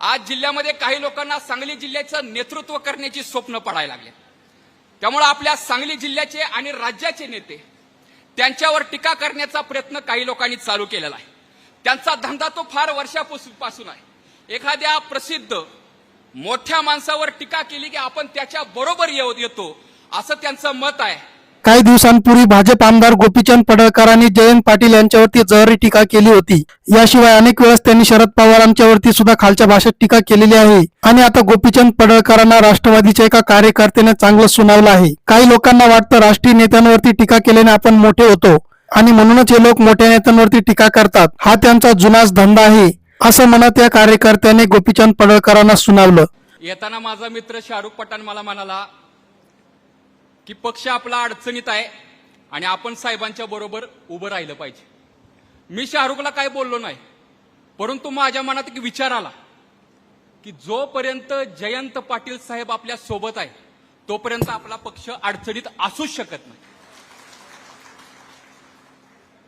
आज जिल्ह्यामध्ये काही लोकांना सांगली जिल्ह्याचं नेतृत्व करण्याची स्वप्न पडायला लागले. त्यामुळे आपल्या सांगली जिल्ह्याचे आणि राज्याचे नेते त्यांच्यावर टीका करण्याचा प्रयत्न काही लोकांनी चालू केलेला आहे. त्यांचा धंदा तो फार वर्षापासून आहे. एखाद्या प्रसिद्ध मोठ्या माणसावर टीका केली की आपण त्याच्या बरोबर येऊ- येतो असं त्यांचं मत आहे. काही दिवसांपूर्वी भाजप आमदार गोपीचंद पडळकरांनी जयंत पाटील यांच्यावरती जहरी टीका केली होती. याशिवाय अनेक वेळेस त्यांनी शरद पवारांच्यावरती सुद्धा खालच्या भाषेत टीका केलेली आहे. आणि आता गोपीचंद पडळकरांना राष्ट्रवादीच्या एका कार्यकर्त्याने चांगलं सुनावलं आहे. काही लोकांना वाटतं राष्ट्रीय नेत्यांवरती टीका केल्याने आपण मोठे होतो. आणि म्हणूनच हे लोक मोठ्या नेत्यांवरती टीका करतात. हा त्यांचा जुनाच धंदा आहे. असं म्हणत या कार्यकर्त्याने गोपीचंद पडळकरांना सुनावलं. येताना माझा मित्र शाहरुख पठाण मला म्हणाला की पक्ष आपला अडचणीत आहे आणि आपण साहेबांच्या बरोबर उभं राहिलं पाहिजे. मी शाहरुखला काय बोललो नाही परंतु माझ्या मनात एक विचार आला की जोपर्यंत जयंत पाटील साहेब आपल्यासोबत आहे तोपर्यंत आपला पक्ष अडचणीत असूच शकत नाही.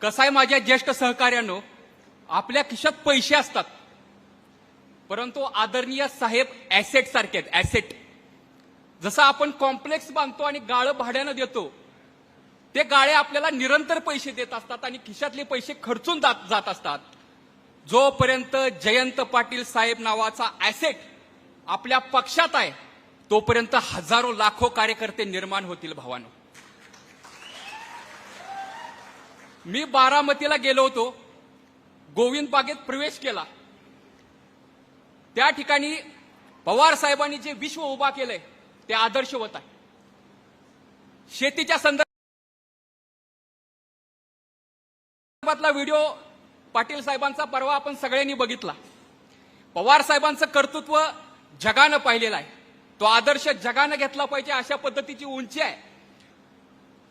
कसं आहे माझ्या ज्येष्ठ सहकार्यानं आपल्या खिशात पैसे असतात परंतु आदरणीय साहेब ऍसेट सारखे आहेत ऍसेट जसं आपण कॉम्प्लेक्स बांधतो आणि गाळं भाड्यानं देतो ते गाळे आपल्याला निरंतर पैसे देत असतात आणि खिशातले पैसे खर्चून जात जात असतात. जोपर्यंत जयंत पाटील साहेब नावाचा ऍसेट आपल्या पक्षात आहे तोपर्यंत हजारो लाखो कार्यकर्ते निर्माण होतील भावानो. मी बारामतीला गेलो होतो गोविंद बागेत प्रवेश केला. त्या ठिकाणी पवार साहेबांनी जे विश्व उभा केलंय ते आदर्शवत आहे. शेतीच्या संदर्भातला व्हिडिओ पाटील साहेबांचा परवा आपण सगळ्यांनी बघितला. पवार साहेबांचं कर्तृत्व जगानं पाहिलेलं आहे. तो आदर्श जगानं घेतला पाहिजे अशा पद्धतीची उंची आहे.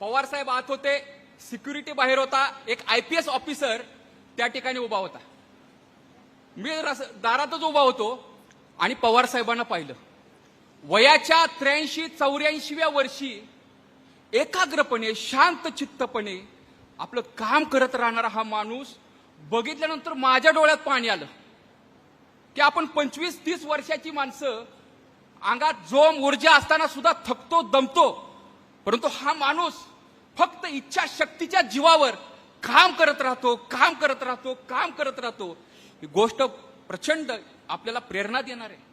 पवार साहेब आत होते सिक्युरिटी बाहेर होता एक आयपीएस ऑफिसर त्या ठिकाणी उभा होता. मी रस- दारातच उभा होतो आणि पवार साहेबांना पाहिलं. वयाच्या त्र्याऐंशी चौऱ्याऐंशीव्या वर्षी एकाग्रपणे शांत चित्तपणे आपलं काम करत राहणारा हा माणूस बघितल्यानंतर माझ्या डोळ्यात पाणी आलं. की आपण पंचवीस तीस वर्षाची माणसं अंगात जोम ऊर्जा असताना सुद्धा थकतो दमतो. परंतु हा माणूस फक्त इच्छाशक्तीच्या जीवावर काम करत राहतो काम करत राहतो काम करत राहतो. ही गोष्ट प्रचंड आपल्याला प्रेरणा देणार. आहे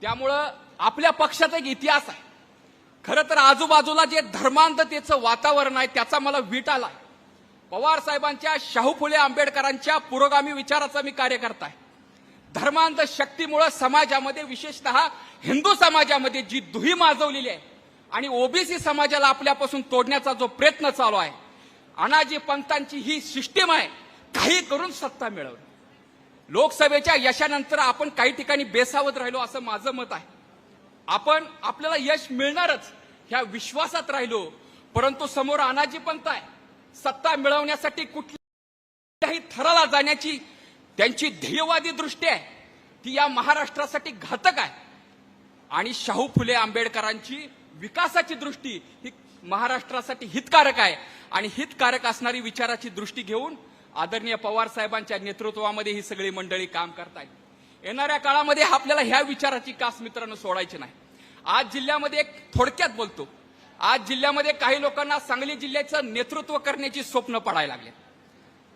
त्यामुळं आपल्या पक्षाचा एक इतिहास आहे. खरं तर आजूबाजूला जे धर्मांधतेचं वातावरण आहे त्याचा मला वीट आला पवार साहेबांच्या शाहू फुले आंबेडकरांच्या पुरोगामी विचाराचा मी कार्यकर्ता आहे. धर्मांध शक्तीमुळे समाजामध्ये विशेषतः हिंदू समाजामध्ये जी दुही माजवलेली आहे आणि ओबीसी समाजाला आपल्यापासून तोडण्याचा जो प्रयत्न चालू आहे अनाजी पंथांची ही सिस्टीम आहे काही करून सत्ता मिळवली. लोकसभेच्या यशानंतर आपण काही ठिकाणी बेसावत राहिलो असं माझं मत आहे. आपण आपल्याला यश मिळणारच ह्या विश्वासात राहिलो. परंतु समोर अनाजी पंत आहे. सत्ता मिळवण्यासाठी कुठल्याही थराला जाण्याची त्यांची ध्येयवादी दृष्टी आहे. ती या महाराष्ट्रासाठी घातक आहे. आणि शाहू फुले आंबेडकरांची विकासाची दृष्टी ही महाराष्ट्रासाठी हितकारक आहे. आणि हितकारक असणारी विचाराची दृष्टी घेऊन आदरणीय पवार साहेबांच्या नेतृत्वामध्ये ही सगळी मंडळी काम करतायत. येणाऱ्या काळामध्ये आपल्याला ह्या विचाराची कास मित्रांनो सोडायची नाही. आज जिल्ह्यामध्ये एक थोडक्यात बोलतो. आज जिल्ह्यामध्ये काही लोकांना सांगली जिल्ह्याचं नेतृत्व करण्याची स्वप्न पडायला लागले.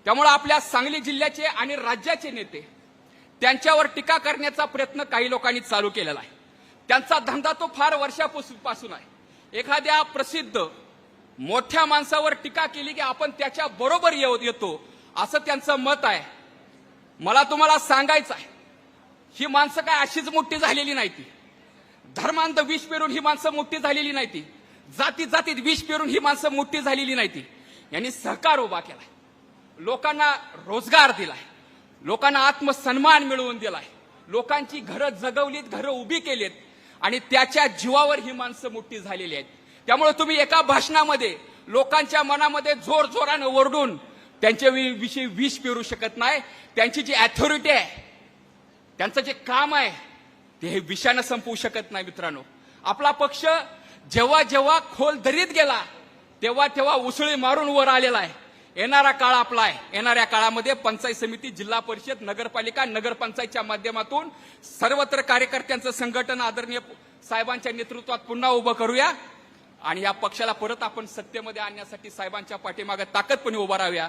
त्यामुळे आपल्या सांगली जिल्ह्याचे आणि राज्याचे नेते त्यांच्यावर टीका करण्याचा प्रयत्न काही लोकांनी चालू केलेला आहे. त्यांचा धंदा तो फार वर्षापासून आहे. एखाद्या प्रसिद्ध मोठ्या माणसावर टीका केली की आपण त्याच्या बरोबर येऊ- येतो असं त्यांचं मत आहे. मला तुम्हाला सांगायचं आहे. ही माणसं काय अशीच मोठी झालेली नाही ती. धर्मांत विष पेरून ही माणसं मोठी झालेली नाही ती. जाती जातीत विष पेरून ही माणसं मोठी झालेली नाही ती. यांनी सहकार उभा केलाय. लोकांना रोजगार दिलाय. लोकांना आत्मसन्मान मिळवून दिलाय. लोकांची घरं जगवलीत घरं उभी केलीत. आणि त्याच्या जीवावर ही माणसं मोठी झालेली आहेत. त्यामुळे तुम्ही एका भाषणामध्ये लोकांच्या मनामध्ये जोर जोरानं ओरडून त्यांच्या वि- विषयी विष पेरू शकत नाही. त्यांची जी अथॉरिटी आहे त्यांचं जे काम आहे ते हे विषयानं संपवू शकत नाही मित्रांनो. आपला पक्ष जेव्हा जेव्हा खोल दरीत गेला तेव्हा तेव्हा उसळी मारून वर आलेला आहे. येणारा काळ आपला आहे. येणाऱ्या काळामध्ये पंचायत समिती जिल्हा परिषद नगरपालिका नगरपंचायतच्या माध्यमातून सर्वत्र कार्यकर्त्यांचं संघटन आदरणीय साहेबांच्या नेतृत्वात पुन्हा उभं करूया आणि या पक्षाला परत आपण सत्तेमध्ये आणण्यासाठी साहेबांच्या पाठीमागे ताकदपणे उभा राहूया.